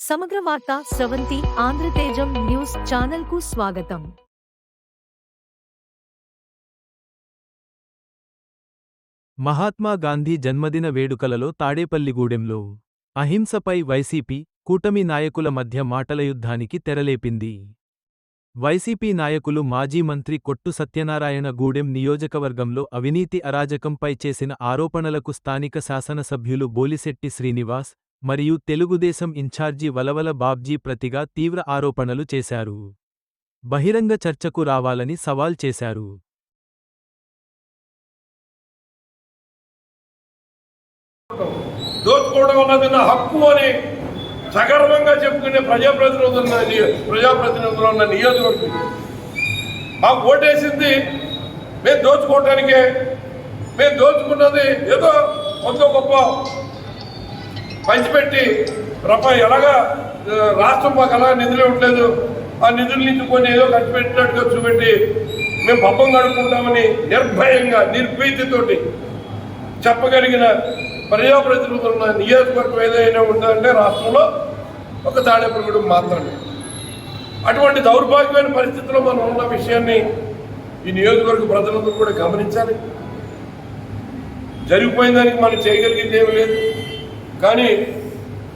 సమగ్ర వార్త స్రవంతి ఆంధ్రతేజం న్యూస్ ఛానల్కు స్వాగతం. మహాత్మా గాంధీ జన్మదిన వేడుకలలో తాడేపల్లిగూడెంలో అహింసపై వైసీపీ కూటమి నాయకుల మధ్య మాటల యుద్ధానికి తెరలేపింది. వైసీపీ నాయకులు మాజీ మంత్రి కొట్టు సత్యనారాయణ గూడెం నియోజకవర్గంలో అవినీతి అరాజకంపై చేసిన ఆరోపణలకు స్థానిక శాసనసభ్యులు బోలిశెట్టి శ్రీనివాస్ మరియు తెలుగుదేశం ఇన్ఛార్జి వలవల బాబ్జీ ప్రతిగా తీవ్ర ఆరోపణలు చేశారు. బహిరంగ చర్చకు రావాలని సవాల్ చేశారు. దోచుకోవడం అన్నది నా హక్కు అని సగర్వంగా చెప్పుకునే ప్రజాప్రతినిధులు ప్రజాప్రతినిధులు ఉన్న నియోజకవర్గం. మాకు ఓటేసింది మేము దోచుకోవటానికే. మేము దోచుకున్నది ఏదో కొంత గొప్ప పంచిపెట్టి రూపాయి ఎలాగా రాష్ట్రం మాకు ఎలా నిధులు ఇవ్వట్లేదు ఆ నిధుల నుంచి కొన్ని ఏదో ఖర్చు పెట్టినట్టుగా చూపెట్టి మేము పబ్బం గడుపుకుంటామని నిర్భయంగా నిర్భీతితోటి చెప్పగలిగిన ప్రజాప్రతినిధులు ఉన్న నియోజకవర్గం ఏదైనా ఉందంటే రాష్ట్రంలో ఒక తాడేపురుగుడు మాత్రమే. అటువంటి దౌర్భాగ్యమైన పరిస్థితిలో మనం ఉన్న విషయాన్ని ఈ నియోజకవర్గ ప్రజలందరూ కూడా గమనించాలి. జరిగిపోయిన దానికి మనం చేయగలిగింది ఏమీ లేదు. కానీ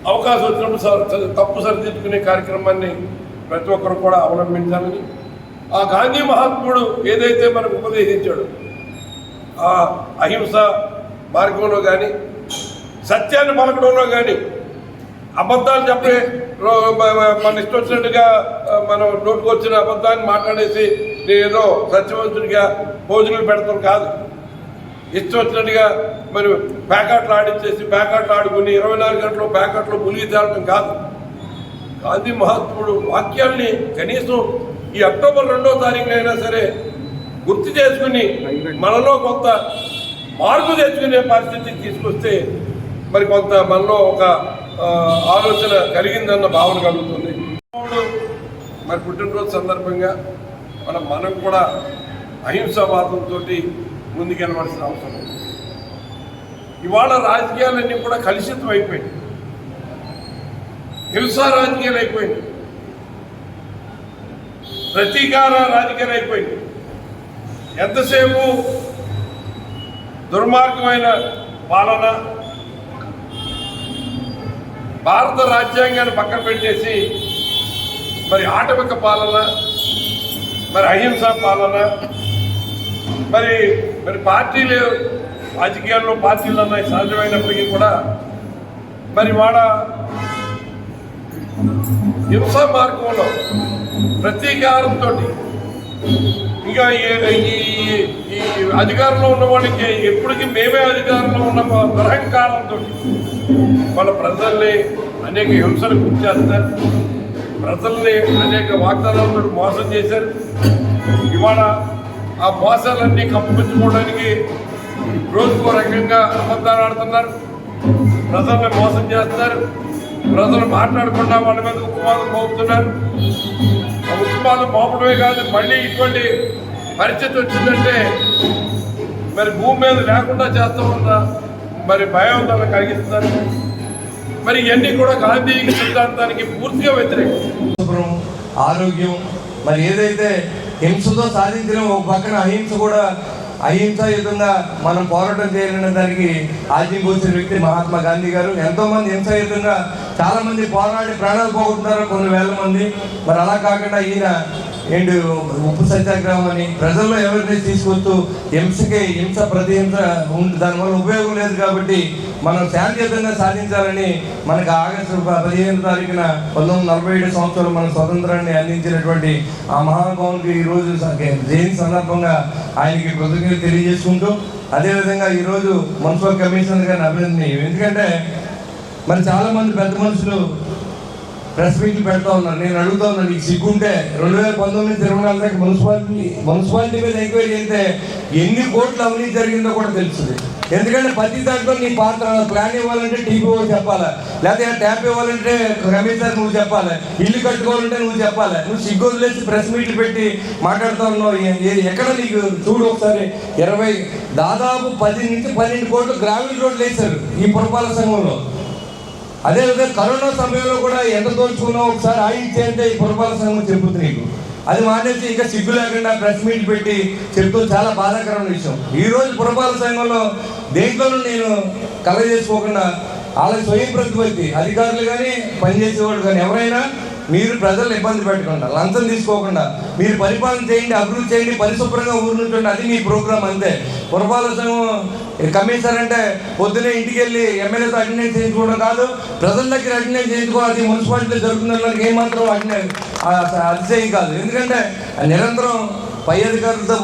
అవకాశం వచ్చినప్పుడు స- తప్పు సరిదిద్దుకునే కార్యక్రమాన్ని ప్రతి ఒక్కరు కూడా అవలంబించాలని. ఆ గాంధీ మహాత్ముడు ఏదైతే మనకు ఉపదేశించాడు ఆ అహింస మార్గంలో కానీ సత్యాన్ని పలకడంలో కానీ అబద్ధాలు చెప్పే మన ఇష్టం వచ్చినట్టుగా మనం నోటుకు వచ్చిన అబద్ధాన్ని మాట్లాడేసి నేను ఏదో సత్యవంతుడిగా భోజనం పెడతాం కాదు. ఇష్టమొచ్చినట్టుగా మరి ప్యాకెట్లు ఆడించేసి ప్యాకెట్లు ఆడుకుని ఇరవై నాలుగు గంటలు ప్యాకెట్లు మునిగి తేలటం కాదు. గాంధీ మహాత్ముడు వాక్యాల్ని కనీసం ఈ అక్టోబర్ రెండో తారీఖునైనా సరే గుర్తు చేసుకుని మనలో కొంత మార్పు తెచ్చుకునే పరిస్థితి తీసుకొస్తే మరి కొంత మనలో ఒక ఆలోచన కలిగిందన్న భావన కలుగుతుంది. మరి పుట్టినరోజు సందర్భంగా మనం మనం కూడా అహింసావాదంతో ముందుకెళ్ళవలసిన అవసరం ఇవాళ రాజకీయాలన్నీ కూడా కలుషితం అయిపోయింది. హింసా రాజకీయాలు అయిపోయింది? ప్రతీకార రాజకీయాలు అయిపోయింది. ఎంతసేపు దుర్మార్గమైన పాలన భారత రాజ్యాంగాన్ని పక్కన పెట్టేసి మరి ఆటవిక పాలన మరి అహింస పాలన మరి మరి పార్టీలు రాజకీయాల్లో పార్టీలు అన్నాయి సహజమైనప్పటికీ కూడా. మరి వాడ హింసా మార్గంలో ప్రతీకారంతో ఇంకా ఈ- ఈ- ఈ అధికారంలో ఉన్న వాళ్ళకి ఎప్పటికీ మేమే అధికారంలో ఉన్న దురహంకారంతో వాళ్ళ ప్రజల్ని అనేక హింసలు గురి చేస్తారు. ప్రజల్ని అనేక వాగ్దానాలతో మోసం చేశారు. ఇవాళ ఆ మోసాలన్నీ కప్పించుకోవడానికి రోజుకో రకంగా అబద్ధాలు ఆడుతున్నారు. ప్రజల్ని మోసం చేస్తారు ప్రజలు మాట్లాడకుండా వాళ్ళ మీద ఉక్కుమాదం మోపుతున్నారు. ఆ ఉక్కుమాదం మోపడమే కాదు మళ్ళీ ఇటువంటి పరిస్థితి వచ్చిందంటే మరి భూమి మీద లేకుండా చేస్తూ ఉందా? మరి భయోందోళన కలిగిస్తున్నారు. మరి ఇవన్నీ కూడా గాంధీ సిద్ధాంతానికి పూర్తిగా వ్యతిరేకం. శుభ్రం ఆరోగ్యం మరి ఏదైతే హింసతో సాధించడం ఒక పక్కన అహింస కూడా అహింసాయుతంగా మనం పోరాటం చేయాలన్న దానికి ఆద్యం పోసిన వ్యక్తి మహాత్మా గాంధీ గారు. ఎంతో మంది హింసాయుతంగా చాలా మంది పోరాడి ప్రాణాలు పోగొట్టున్నారు కొన్ని వేల మంది. మరి అలా కాకుండా ఈయన ఏంటి ఉప్పు సత్యాగ్రహం అని ప్రజల్లో అవేర్నెస్ తీసుకొస్తూ హింసకి హింస ప్రతి హింస ఉంది దానివల్ల ఉపయోగం లేదు కాబట్టి మనం శాంతియుతంగా సాధించాలని మనకు ఆగస్టు పదిహేను తారీఖున పంతొమ్మిది నలభై ఏడు సంవత్సరాలు మన స్వతంత్రాన్ని అందించినటువంటి ఆ మహానుభావునికి ఈరోజు జయంతి సందర్భంగా ఆయనకి కృతజ్ఞతలు తెలియజేసుకుంటూ అదేవిధంగా ఈరోజు మున్సిపల్ కమిషనర్ గారిని అభినందనీయం ఎందుకంటే మరి చాలామంది పెద్ద మనుషులు ప్రెస్ మీట్లు పెడతా ఉన్నారు. నేను అడుగుతా ఉన్నాను నీకు సిగ్గుంటే. రెండు వేల పంతొమ్మిది ఇరవై నాలుగు మున్సిపాలిటీ మున్సిపాలిటీ మీద ఎంక్వైరీ అయితే ఎన్ని కోట్లు అవినీతి జరిగిందో కూడా తెలుస్తుంది. ఎందుకంటే ప్రతి దాంట్లో నీ పాత్ర ప్లాన్ ఇవ్వాలంటే టీపీఓ చెప్పాలి. లేకపోతే ట్యాప్ ఇవ్వాలంటే కమిషనర్ నువ్వు చెప్పాలి. ఇల్లు కట్టుకోవాలంటే నువ్వు చెప్పాలి. నువ్వు సిగ్గు వదిలేసి ప్రెస్ మీట్లు పెట్టి మాట్లాడుతా ఉన్నావు. ఎక్కడ నీకు చూడు ఒకసారి. ఇరవై దాదాపు పది నుంచి పన్నెండు కోట్లు గ్రామీణ రోడ్లు వేశారు ఈ పురపాలక సంఘంలో. అదేవిధంగా కరోనా సమయంలో కూడా ఎంత దోచుకున్నావు ఒకసారి ఆయించి అంటే ఈ పురపాలక సంఘం చెబుతుంది నీకు. అది మానేసి ఇంకా సిగ్గు లేకుండా ప్రెస్ మీట్ పెట్టి చెప్తూ చాలా బాధాకరమైన విషయం. ఈరోజు పురపాలక సంఘంలో దేంట్లోనూ నేను కలగజేసుకోకుండా వాళ్ళకి స్వయం ప్రతిపత్తి అధికారులు కానీ పనిచేసేవాళ్ళు కానీ ఎవరైనా మీరు ప్రజలను ఇబ్బంది పెట్టకుండా లంచం తీసుకోకుండా మీరు పరిపాలన చేయండి అభివృద్ధి చేయండి పరిశుభ్రంగా ఊరు అది మీ ప్రోగ్రామ్ అంతే. పురపాలక సంఘం కమిషనర్ అంటే పొద్దునే ఇంటికి వెళ్ళి ఎమ్మెల్యేతో అటెండెన్స్ చేయించుకోవడం కాదు ప్రజల దగ్గర అటెండెన్స్ చేయించుకోవాలి అది మున్సిపాలిటీలో జరుగుతుందని ఏమాత్రం అటెండెన్స్ అతిశయం కాదు. ఎందుకంటే నిరంతరం పై అధికారులతో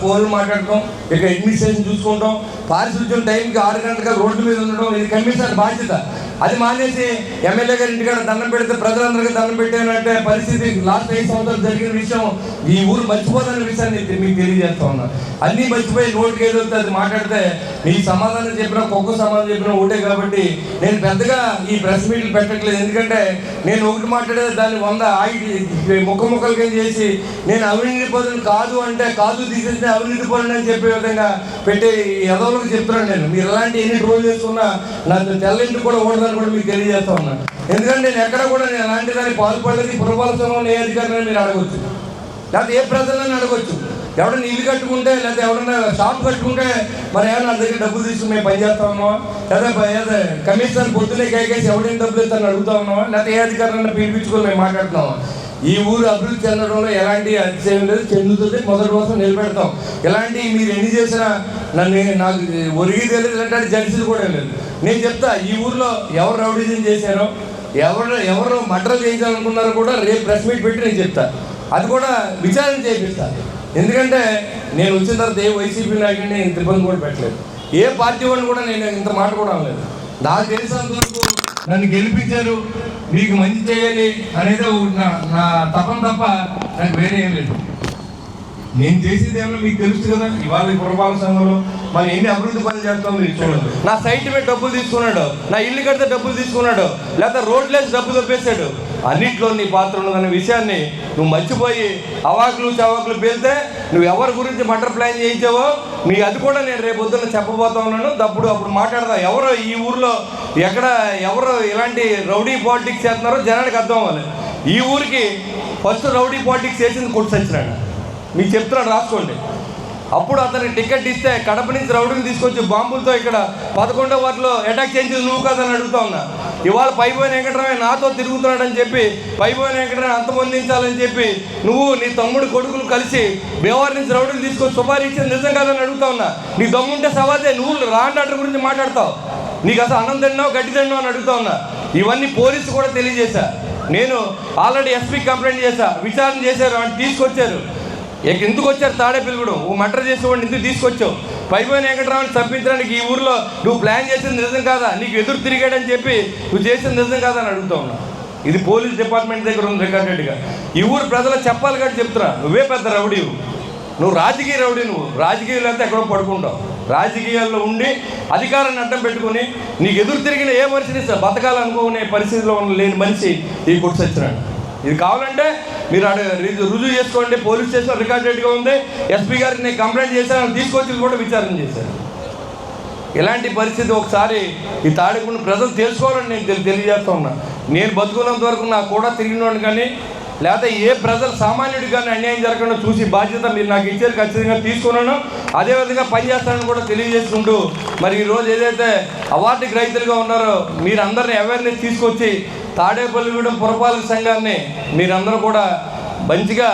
ఫోన్లు మాట్లాడటం ఇక అడ్మినిస్ట్రేషన్ చూసుకుంటాం. పారిశుద్ధ్యం టైంకి ఆరు గంటలకు రోడ్డు మీద ఉండడం ఇది కమిషనర్ బాధ్యత. అది మానేసి ఎమ్మెల్యే గారి ఇంటికాడ దండం పెడితే ప్రజలందరికీ దండం పెట్టానంటే పరిస్థితి. లాస్ట్ ఐదు సంవత్సరాలు జరిగిన విషయం ఈ ఊరు మర్చిపోదన్న విషయాన్ని మీకు తెలియజేస్తా ఉన్నా. అన్నీ మర్చిపోయి నోటికి ఏదో అది మాట్లాడితే మీ సమాధానం చెప్పినా ఒక్కొక్క సమాధానం చెప్పినా ఒకటే కాబట్టి నేను పెద్దగా ఈ ప్రెస్ మీట్లు పెట్టట్లేదు. ఎందుకంటే నేను ఒకటి మాట్లాడేది దాన్ని వంద ఆగి ముక్క ముక్కలుగా చేసి నేను అవినీతి పరుని కాదు కాదు అంటే కాదు తీసేస్తే అవినీతి పరుని అని చెప్పే విధంగా పెట్టే ఎదవలకు చెప్తున్నాను నేను. మీరు ఎలాంటి ఎన్ని ట్రోల్ చేసుకున్నా నాకు తెల్లంటి కూడా ఓడదని కూడా మీకు తెలియజేస్తా ఉన్నాను ఎందుకంటే నేను ఎక్కడ కూడా నేను ఎలాంటి దాన్ని పాల్పడలేదు. పురపాలసంలో ఏ అధికారులను మీరు అడగొచ్చు. లేకపోతే ఏ ప్రజలను అడగొచ్చు. ఎవడన్నా ఇల్లు కట్టుకుంటే లేకపోతే ఎవడన్నా షాప్ కట్టుకుంటే మరి ఏమన్నా నా దగ్గర డబ్బులు తీసుకుని మేము పనిచేస్తామో లేదా కమిషన్ లేదా కమిషనర్ పొద్దున్నే కేకేసి ఎవడేం డబ్బులు ఇస్తాను అడుగుతా లేకపోతే ఏ అధికారులను పిలిపించుకొని మేము మాట్లాడుతున్నామా? ఈ ఊరు అభివృద్ధి చెందడంలో ఎలాంటి అతిశయం లేదు. చెందుతుంది మొదటి కోసం నిలబెడతాం. ఎలాంటి మీరు ఎన్ని చేసినా నన్ను నాకు ఒరిగి తెలియదు అంటే జడ్జీలు కూడా లేదు. నేను చెప్తా ఈ ఊర్లో ఎవరు రౌడిజం చేశారో ఎవరు ఎవరు మటర్ చేయించాలనుకున్నారో కూడా రేపు ప్రెస్ మీట్ పెట్టి నేను చెప్తా. అది కూడా విచారణ చేపిస్తా. ఎందుకంటే నేను వచ్చిన తర్వాత ఏ వైసీపీ నాయకుడిని ఇంత ఇబ్బంది కూడా పెట్టలేదు. ఏ పార్టీ వాడిని కూడా నేను ఇంత మాట కూడా అనలేదు. నాకు తెలిసినంత వరకు నన్ను గెలిపించారు మీకు మంచి చేయాలి అనేది ఒకటి నా తపం తపన తప్ప నాకు వేరే ఏం లేదు. నేను చేసేది ఏమన్నా మీకు తెలుసు కదా ఇవాళ పురపాలక సంఘంలో మనం ఎన్ని అభివృద్ధి పనులు చేస్తాం మీరు చూడండి. నా సైట్ మీద డబ్బులు తీసుకున్నాడు నా ఇల్లు కడితే డబ్బులు తీసుకున్నాడు లేకపోతే రోడ్లేసి డబ్బులు తప్పేశాడు అన్నిట్లో నీ పాత్ర ఉన్నదన్న విషయాన్ని నువ్వు మర్చిపోయి అవాకులు చవాకులు పేలితే నువ్వు ఎవరి గురించి మటర్ ప్లాన్ చేయించావో మీ అది కూడా నేను రేపు పొద్దున్న చెప్పబోతా ఉన్నాను. తప్పుడు అప్పుడు మాట్లాడదా. ఎవరో ఈ ఊర్లో ఎక్కడ ఎవరు ఇలాంటి రౌడీ పాలిటిక్స్ చేస్తున్నారో జనానికి అర్థం అవ్వాలి. ఈ ఊరికి ఫస్ట్ రౌడీ పాలిటిక్స్ చేసింది కొట్టుసచ్చినాడు మీకు చెప్తున్నాను రాసుకోండి. అప్పుడు అతనికి టికెట్ ఇస్తే కడప నుంచి రౌడీని తీసుకొచ్చి బాంబులతో ఇక్కడ పదకొండో వాటిలో అటాక్ చేయించింది నువ్వు కాదని అడుగుతా ఉన్నా. ఇవాళ పైపోయిన వెంకటరామయ్య నాతో తిరుగుతున్నాడని చెప్పి పైపోయిన వెంకటరామయ్య అంతమొందించాలని చెప్పి నువ్వు నీ తమ్ముడు కొడుకులు కలిసి బేవారి నుంచి రౌడీని తీసుకొచ్చి సుపారీ ఇచ్చింది నిజం కాదని అడుగుతా ఉన్నా. నీ దమ్ముంటే సవాదే నువ్వు రాండ్ గురించి మాట్లాడతావు. నీకు అసలు అన్నం తిన్నావు గడ్డి తిన్నావు అని అడుగుతా ఉన్నా. ఇవన్నీ పోలీసు కూడా తెలియజేశా. నేను ఆల్రెడీ ఎస్పీ కంప్లైంట్ చేశా విచారణ చేశారు అంటే తీసుకొచ్చారు. ఎందుకు వచ్చారు తాడేపల్లిగూడెం ఓ మటర్ చేసేవాడిని ఎందుకు తీసుకొచ్చావు? పైపోయిన వెంకటరామని తప్పించడానికి ఈ ఊర్లో నువ్వు ప్లాన్ చేసింది నిజం కాదా? నీకు ఎదురు తిరిగాడని చెప్పి నువ్వు చేసింది నిజం కాదా అని అడుగుతా ఉన్నా. ఇది పోలీస్ డిపార్ట్మెంట్ దగ్గర ఉంది రికార్డెడ్గా ఈ ఊరు ప్రజలు చెప్పాలి కానీ చెప్తున్నా. నువ్వే పెద్ద రౌడీవు. నువ్వు రాజకీయ రౌడీ నువ్వు. రాజకీయాలు అయితే ఎక్కడో పడుకుంటావు. రాజకీయాల్లో ఉండి అధికారాన్ని అడ్డం పెట్టుకుని నీకు ఎదురు తిరిగిన ఏ మనిషిని బతకాలనుకునే పరిస్థితిలో ఉన్న లేని మనిషి ఈ కొట్టు సచ్చినాడు ఇది కావాలంటే మీరు అడ రుజువు చేసుకోండి పోలీస్ స్టేషన్ రికార్డెడ్గా ఉంది ఎస్పీ గారికి నేను కంప్లైంట్ చేశాను తీసుకొచ్చి కూడా విచారణ చేశాను ఇలాంటి పరిస్థితి ఒకసారి ఈ తాడికుండా ప్రజలు తెలుసుకోవాలని నేను తెలియజేస్తా ఉన్నా. నేను బతుకున్నంత వరకు నాకు కూడా తిరిగినోడు కానీ లేకపోతే ఏ ప్రజలు సామాన్యుడికి కానీ అన్యాయం జరగకుండా చూసి బాధ్యత మీరు నాకు ఇచ్చారు ఖచ్చితంగా తీసుకున్నాను. అదేవిధంగా పనిచేస్తానని కూడా తెలియజేసుకుంటూ మరి ఈరోజు ఏదైతే అవార్డు గ్రహీతలుగా ఉన్నారో మీరందరినీ అవేర్నెస్ తీసుకొచ్చి తాడేపల్లిగూడెం పురపాలక సంఘాన్ని మీరందరూ కూడా మంచిగా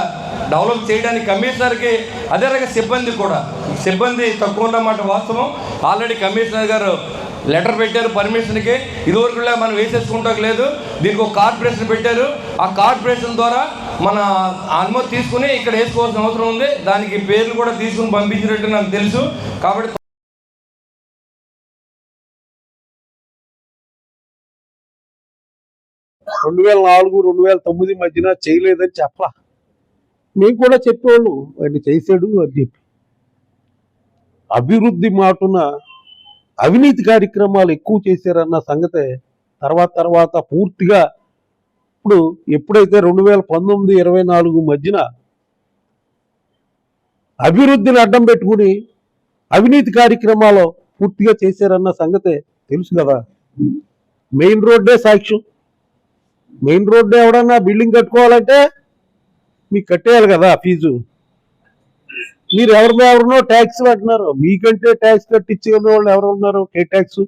డెవలప్ చేయడానికి కమిషనర్కి అదే రకంగా సిబ్బంది కూడా. సిబ్బంది తక్కువ ఉన్నమాట వాస్తవం. ఆల్రెడీ కమిషనర్ గారు లెటర్ పెట్టారు పర్మిషన్కి. ఇదివరకు మనం వేసేసుకుంటాక లేదు. దీనికి ఒక కార్పొరేషన్ పెట్టారు. ఆ కార్పొరేషన్ ద్వారా మన అనుమతి తీసుకుని ఇక్కడ వేసుకోవాల్సిన అవసరం ఉంది. దానికి పేర్లు కూడా తీసుకుని పంపించినట్టు నాకు తెలుసు. కాబట్టి రెండు వేల నాలుగు రెండు వేల తొమ్మిది మధ్యన చేయలేదని చెప్పలా మేము కూడా చెప్పేవాళ్ళు. ఆయన చేశాడు అని చెప్పి. అభివృద్ధి మాటున అవినీతి కార్యక్రమాలు ఎక్కువ చేశారన్న సంగతే తర్వాత తర్వాత పూర్తిగా ఇప్పుడు ఎప్పుడైతే రెండు వేల పంతొమ్మిది ఇరవై నాలుగు మధ్యన అభివృద్ధిని అడ్డం పెట్టుకుని అవినీతి కార్యక్రమాలు పూర్తిగా చేశారన్న సంగతే తెలుసు కదా. మెయిన్ రోడ్డే సాక్ష్యం. మెయిన్ రోడ్డు ఎవడన్నా బిల్డింగ్ కట్టుకోవాలంటే మీకు కట్టేయాలి కదా ఫీజు. మీరు ఎవరినో ఎవరినో ట్యాక్స్ కట్టినారు మీకంటే ట్యాక్స్ కట్టించే వాళ్ళు ఎవరు ఉన్నారు? కే ట్యాక్స్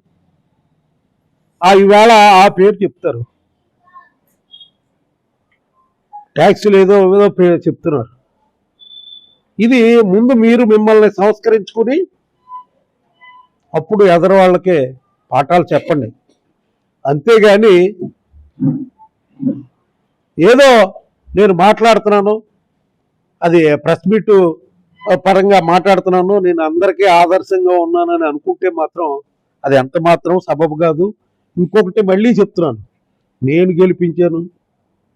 ఆ ఈవేళ ఆ పేరు చెప్తారు. ట్యాక్స్ ఏదో ఏదో పేరు చెప్తున్నారు. ఇది ముందు మీరు మిమ్మల్ని సంస్కరించుకుని అప్పుడు ఎదరు వాళ్ళకే పాఠాలు చెప్పండి. అంతేగాని ఏదో నేను మాట్లాడుతున్నాను అది ప్రెస్ మీటు పరంగా మాట్లాడుతున్నాను. నేను అందరికీ ఆదర్శంగా ఉన్నానని అనుకుంటే మాత్రం అది ఎంత మాత్రం సబబు కాదు. ఇంకొకటి మళ్ళీ చెప్తున్నాను. నేను గెలిపించాను.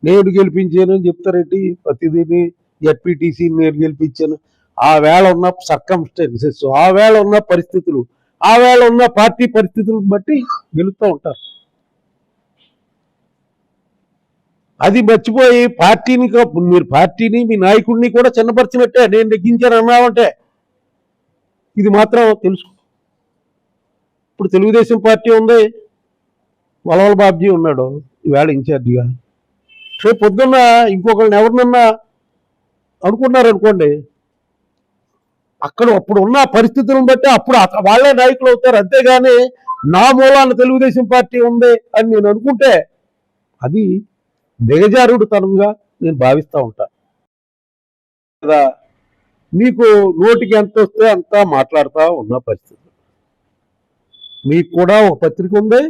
నేను గెలిపించాను అని చెప్తారేంటి? ప్రతిదీని ఎఫ్పిటిసి నేను గెలిపించాను. ఆ వేళ ఉన్న సర్కమ్స్టెన్సెస్ ఆ వేళ ఉన్న పరిస్థితులు ఆ వేళ ఉన్న పార్టీ పరిస్థితులను బట్టి గెలుస్తూ ఉంటారు. అది మర్చిపోయి పార్టీని మీరు పార్టీని మీ నాయకుడిని కూడా చిన్నపరిచినట్టే. నేను నెగ్గించాను అన్నామంటే ఇది మాత్రం తెలుసు. ఇప్పుడు తెలుగుదేశం పార్టీ ఉంది. వలవల బాబ్జీ ఉన్నాడు ఈవేళ ఇన్ఛార్జిగా. రేపు పొద్దున్న ఇంకొకరిని ఎవరినన్నా అనుకున్నారనుకోండి అక్కడ అప్పుడు ఉన్న పరిస్థితులను బట్టి అప్పుడు వాళ్ళే నాయకులు అవుతారు. అంతేగాని నా మూలాన తెలుగుదేశం పార్టీ ఉంది అని నేను అనుకుంటే అది దిగజారుడు తనంగా నేను భావిస్తూ ఉంటాను కదా మీకు నోటికి ఎంత వస్తే అంత మాట్లాడుతూ ఉన్న పరిస్థితి. మీకు కూడా ఒక పత్రిక ఉంది.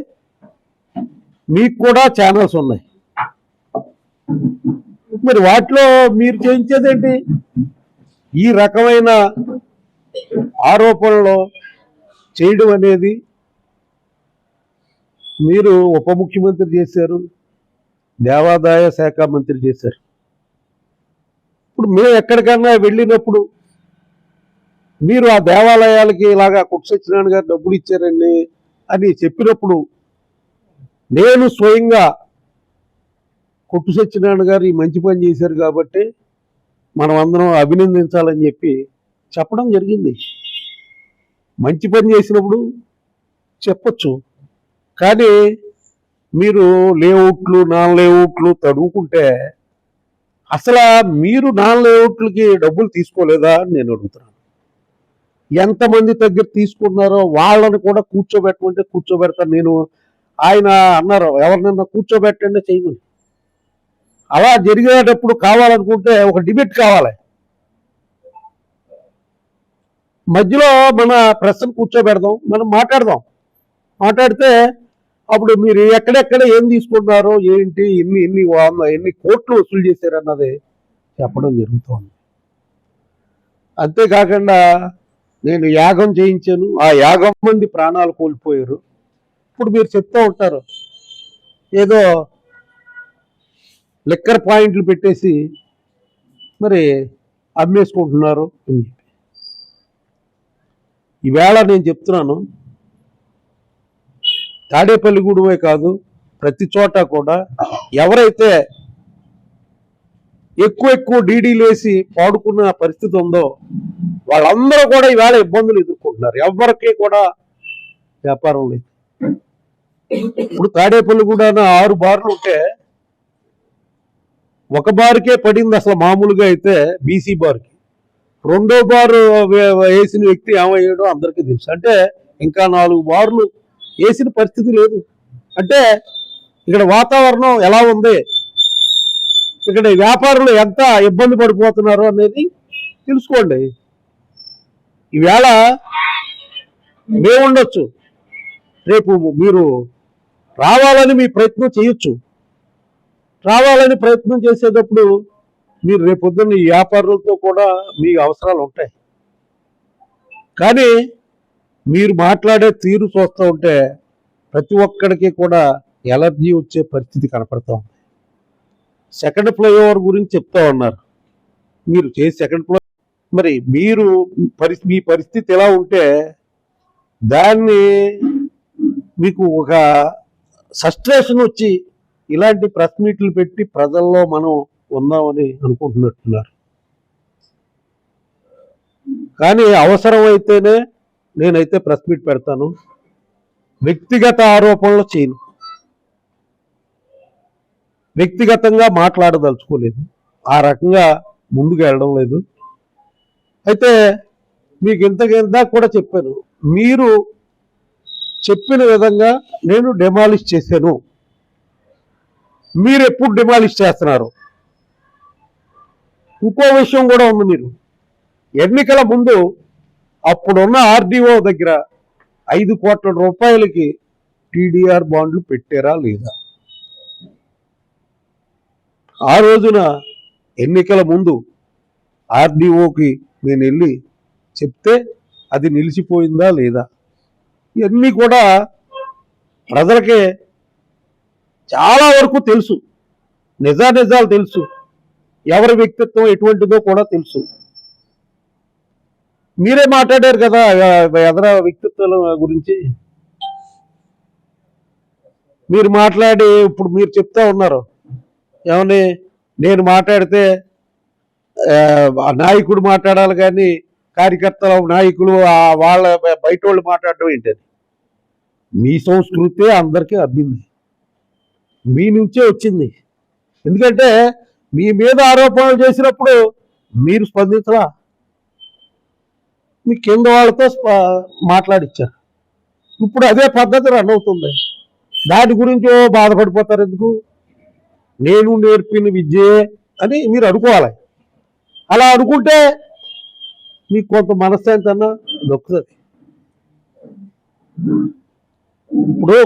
మీకు కూడా ఛానల్స్ ఉన్నాయి. మరి వాటిలో మీరు చేయించేదేంటి ఈ రకమైన ఆరోపణలు చేయడం అనేది మీరు ఉప ముఖ్యమంత్రి చేశారు. దేవాదాయ శాఖ మంత్రి చేశారు. ఇప్పుడు మేము ఎక్కడికన్నా వెళ్ళినప్పుడు మీరు ఆ దేవాలయాలకి ఇలాగా కుట్సత్యనారాయణ గారు డబ్బులు ఇచ్చారండి అని చెప్పినప్పుడు నేను స్వయంగా కొట్టు సత్యనారాయణ గారు ఈ మంచి పని చేశారు కాబట్టి మనం అందరం అభినందించాలని చెప్పి చెప్పడం జరిగింది. మంచి పని చేసినప్పుడు చెప్పొచ్చు. కానీ మీరు లేఅవుట్లు నాన్ లేఅవుట్లు తడువుకుంటే అసలు మీరు నాన్ లేఅవుట్లకి డబ్బులు తీసుకోలేదా అని నేను అడుగుతున్నాను. ఎంతమంది దగ్గర తీసుకున్నారో వాళ్ళని కూడా కూర్చోబెట్టమంటే కూర్చోబెడతాను నేను. ఆయన అన్నారు ఎవరినన్నా కూర్చోబెట్టండి చేయమని. అలా జరిగేటప్పుడు కావాలనుకుంటే ఒక డిబేట్ కావాలి. మధ్యలో మన ప్రశ్న కూర్చోబెడదాం మనం మాట్లాడదాం. మాట్లాడితే అప్పుడు మీరు ఎక్కడెక్కడ ఏం తీసుకున్నారో ఏంటి ఎన్ని ఎన్ని ఎన్ని కోట్లు వసూలు చేశారన్నది చెప్పడం జరుగుతోంది. అంతేకాకుండా నేను యాగం చేయించాను. ఆ యాగం మంది ప్రాణాలు కోల్పోయారు. ఇప్పుడు మీరు చెప్తూ ఉంటారు. ఏదో లిక్కర్ పాయింట్లు పెట్టేసి మరి అమ్మేసుకుంటున్నారు అని చెప్పి. ఈవేళ నేను చెప్తున్నాను తాడేపల్లిగూడమే కాదు ప్రతి చోట కూడా ఎవరైతే ఎక్కువ ఎక్కువ డీడీలు వేసి పాడుకున్న పరిస్థితి ఉందో వాళ్ళందరూ కూడా ఈవేళ ఇబ్బందులు ఎదుర్కొంటున్నారు. ఎవరికి కూడా వ్యాపారం లేదు. ఇప్పుడు తాడేపల్లిగూడ ఆరు బార్లు ఉంటే ఒక బార్కే పడింది అసలు మామూలుగా అయితే బీసీ బార్కి. రెండో బారు వేసిన వ్యక్తి ఏమయ్యాడో అందరికీ తెలుసు. అంటే ఇంకా నాలుగు బార్లు వేసిన పరిస్థితి లేదు. అంటే ఇక్కడ వాతావరణం ఎలా ఉంది? ఇక్కడ వ్యాపారులు ఎంత ఇబ్బంది పడిపోతున్నారు అనేది తెలుసుకోండి. ఈవేళ మేముండొచ్చు రేపు మీరు రావాలని మీ ప్రయత్నం చేయొచ్చు. రావాలని ప్రయత్నం చేసేటప్పుడు మీరు రేపొద్దున్న ఈ వ్యాపారులతో కూడా మీ అవసరాలు ఉంటాయి. కానీ మీరు మాట్లాడే తీరు చూస్తూ ఉంటే ప్రతి ఒక్కడికి కూడా ఎలర్జీ వచ్చే పరిస్థితి కనపడతా ఉంది. సెకండ్ ఫ్లైఓవర్ గురించి చెప్తా ఉన్నారు. మీరు చేసి సెకండ్ ఫ్లై మరి మీరు పరి మీ పరిస్థితి ఎలా ఉంటే దాన్ని మీకు ఒక సస్ట్రేషన్ వచ్చి ఇలాంటి ప్రెస్ మీట్లు పెట్టి ప్రజల్లో మనం ఉందామని అనుకుంటున్నట్టున్నారు. కానీ అవసరమైతేనే నేనైతే ప్రెస్ మీట్ పెడతాను. వ్యక్తిగత ఆరోపణలు చేయను. వ్యక్తిగతంగా మాట్లాడదలుచుకోలేదు. ఆ రకంగా ముందుకు వెళ్ళడం లేదు. అయితే మీకు ఇంతకింత కూడా చెప్పాను. మీరు చెప్పిన విధంగా నేను డెమాలిష్ చేశాను. మీరు ఎప్పుడు డిమాలిష్ చేస్తున్నారు? ఇంకో విషయం కూడా ఉంది మీరు. ఎన్నికల ముందు అప్పుడున్న ఆర్డీఓ దగ్గర ఐదు కోట్ల రూపాయలకి టీడీఆర్ బాండ్లు పెట్టారా లేదా? ఆ రోజున ఎన్నికల ముందు ఆర్డీఓకి నేను వెళ్ళి చెప్తే అది నిలిచిపోయిందా లేదా? ఇవన్నీ కూడా ప్రజలకే చాలా వరకు తెలుసు. నిజానిజాలు తెలుసు. ఎవరి వ్యక్తిత్వం ఎటువంటిదో కూడా తెలుసు. మీరే మాట్లాడారు కదా ఎదర వ్యక్తిత్వాల గురించి? మీరు మాట్లాడి ఇప్పుడు మీరు చెప్తా ఉన్నారు. ఏమని నేను మాట్లాడితే నాయకుడు మాట్లాడాలి కానీ కార్యకర్తల నాయకులు వాళ్ళ బయట వాళ్ళు మాట్లాడడం ఏంటని మీ సంస్కృతే అందరికీ అబ్బింది మీ నుంచే వచ్చింది. ఎందుకంటే మీ మీద ఆరోపణలు చేసినప్పుడు మీరు స్పందించరా? మీ కింద వాళ్ళతో మాట్లాడిచ్చారు. ఇప్పుడు అదే పద్ధతి రన్ అవుతుంది. దాని గురించి బాధపడిపోతారు ఎందుకు? నేను నేర్పిన విద్యే అని మీరు అనుకోవాలి. అలా అనుకుంటే మీకు కొంత మనశ్శాంతి అన్న దొక్కుతుంది ఇప్పుడు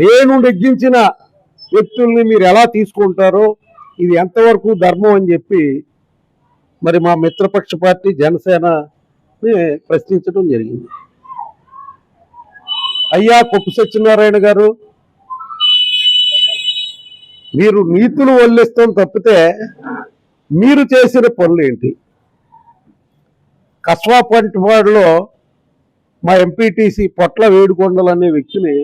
నేను నెగ్గించిన వ్యక్తుల్ని మీరు ఎలా తీసుకుంటారో ఇది ఎంతవరకు ధర్మం అని చెప్పి మరి మా మిత్రపక్ష పార్టీ జనసేన ప్రశ్నించడం జరిగింది. అయ్యా కొప్పు సత్యనారాయణ గారు మీరు నీతులు వల్లిస్తాం తప్పితే మీరు చేసిన పనులు ఏంటి? కస్వా పంటివాడలో మా ఎంపీటీసీ పొట్ల వేడుకొండలు అనే వ్యక్తిని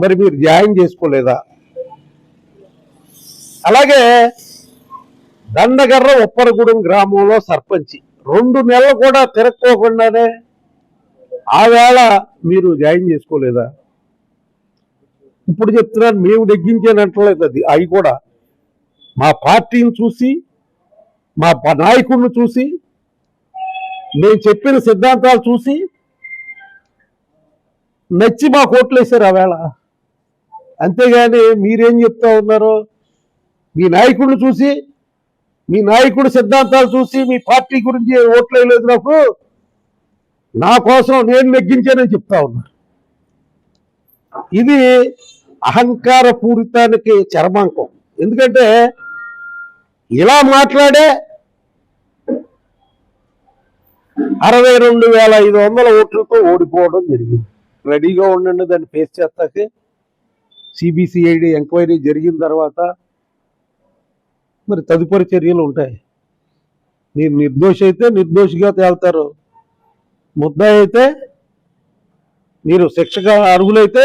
మరి మీరు జాయిన్ చేసుకోలేదా? అలాగే దండగర్ర ఉప్పరగూడెం గ్రామంలో సర్పంచి. రెండు నెలలు కూడా తిరక్కోకుండానే ఆవేళ మీరు జాయిన్ చేసుకోలేదా? ఇప్పుడు చెప్తున్నాను మేము నెగ్గించానంటలేదు అది. అవి కూడా మా పార్టీని చూసి మా ప- నాయకుడిని చూసి మేము చెప్పిన సిద్ధాంతాలు చూసి నచ్చి మా కోట్లేశారు ఆవేళ. ఆ వేళ అంతేగాని మీరేం చెప్తా ఉన్నారో మీ నాయకుడిని చూసి మీ నాయకుడి సిద్ధాంతాలు చూసి మీ పార్టీ గురించి ఓట్లు వేయలేదు నాకు నా కోసం నేను నెగ్గించానని చెప్తా ఉన్నారు ఇది అహంకార పూరితానికి చర్మాంకం. ఎందుకంటే ఇలా మాట్లాడే అరవై రెండు వేల ఐదు వందల ఓట్లతో ఓడిపోవడం జరిగింది. రెడీగా ఉండండి దాన్ని ఫేస్ చేస్తాకే. సిబిసిఐడి ఎంక్వైరీ జరిగిన తర్వాత మరి తదుపరి చర్యలు ఉంటాయి. మీరు నిర్దోషి అయితే నిర్దోషిగా తేల్తారు. ముద్దాయి అయితే మీరు శిక్షగా అర్హులైతే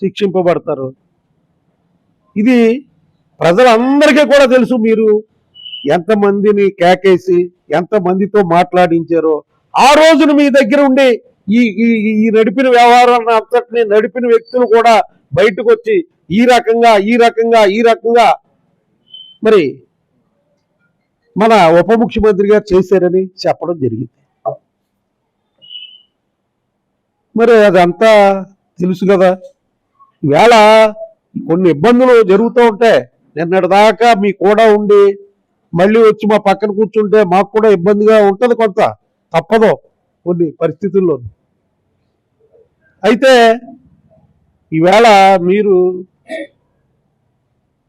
శిక్షింపబడతారు. ఇది ప్రజలందరికీ కూడా తెలుసు మీరు ఎంతమందిని కేకేసి ఎంతమందితో మాట్లాడించారో. ఆ రోజున మీ దగ్గర ఉండి ఈ ఈ- ఈ నడిపిన వ్యవహారాన్ని అంతటిని నడిపిన వ్యక్తులు కూడా బయటకు వచ్చి ఈ రకంగా ఈ రకంగా ఈ రకంగా మరి మన ఉప ముఖ్యమంత్రి గారు చేశారని చెప్పడం జరిగింది. మరి అదంతా తెలుసు కదా. ఈవేళ కొన్ని ఇబ్బందులు జరుగుతూ ఉంటాయి. నిన్నటి దాకా మీ కూడా ఉండి మళ్ళీ వచ్చి మా పక్కన కూర్చుంటే మాకు కూడా ఇబ్బందిగా ఉంటుంది కొంత. తప్పదు కొన్ని పరిస్థితుల్లో అయితే ఈవేళ మీరు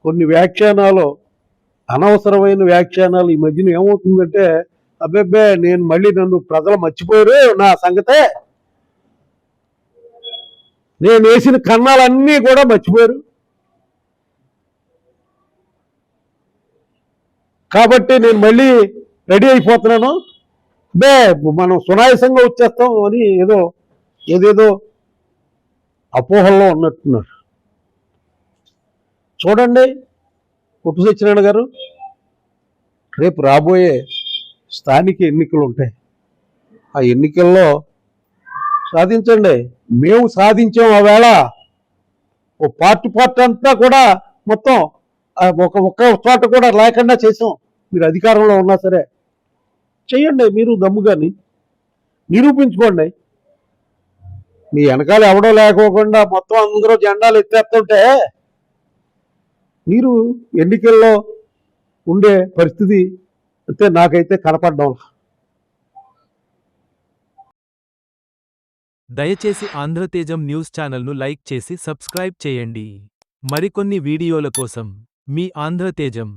కొన్ని వ్యాఖ్యానాలు అనవసరమైన వ్యాఖ్యానాలు ఈ మధ్యన ఏమవుతుందంటే అబ్బెబ్బే నేను మళ్ళీ నన్ను ప్రజలు మర్చిపోయారు నా సంగతే. నేను వేసిన కన్నాలన్నీ కూడా మర్చిపోయారు. కాబట్టి నేను మళ్ళీ రెడీ అయిపోతున్నాను. బే మనం సునాయాసంగా వచ్చేస్తాం అని ఏదో ఏదేదో అపోహల్లో ఉన్నట్టున్నారు. చూడండి పుట్టు సత్యనారాయణ గారు. రేపు రాబోయే స్థానిక ఎన్నికలు ఉంటాయి ఆ ఎన్నికల్లో సాధించండి. మేము సాధించాం ఆవేళ ఓ పార్టీ పార్టీ అంతా కూడా మొత్తం ఒక ఒక్క చోట కూడా లేకుండా చేసాం. మీరు అధికారంలో ఉన్నా సరే. చెయ్యండి మీరు దమ్ముగాని నిరూపించుకోండి. మీ వెనకాల ఎవడో లేకోకుండా మొత్తం అందరూ జెండాలు ఎత్తేస్తుంటే మీరు ఎన్నికల్లో ఉండే పరిస్థితి అయితే నాకైతే కనపడడం దయచేసి ఆంధ్రతేజం న్యూస్ ఛానల్ను లైక్ చేసి సబ్స్క్రైబ్ చేయండి. మరికొన్ని వీడియోల కోసం మీ ఆంధ్రతేజం.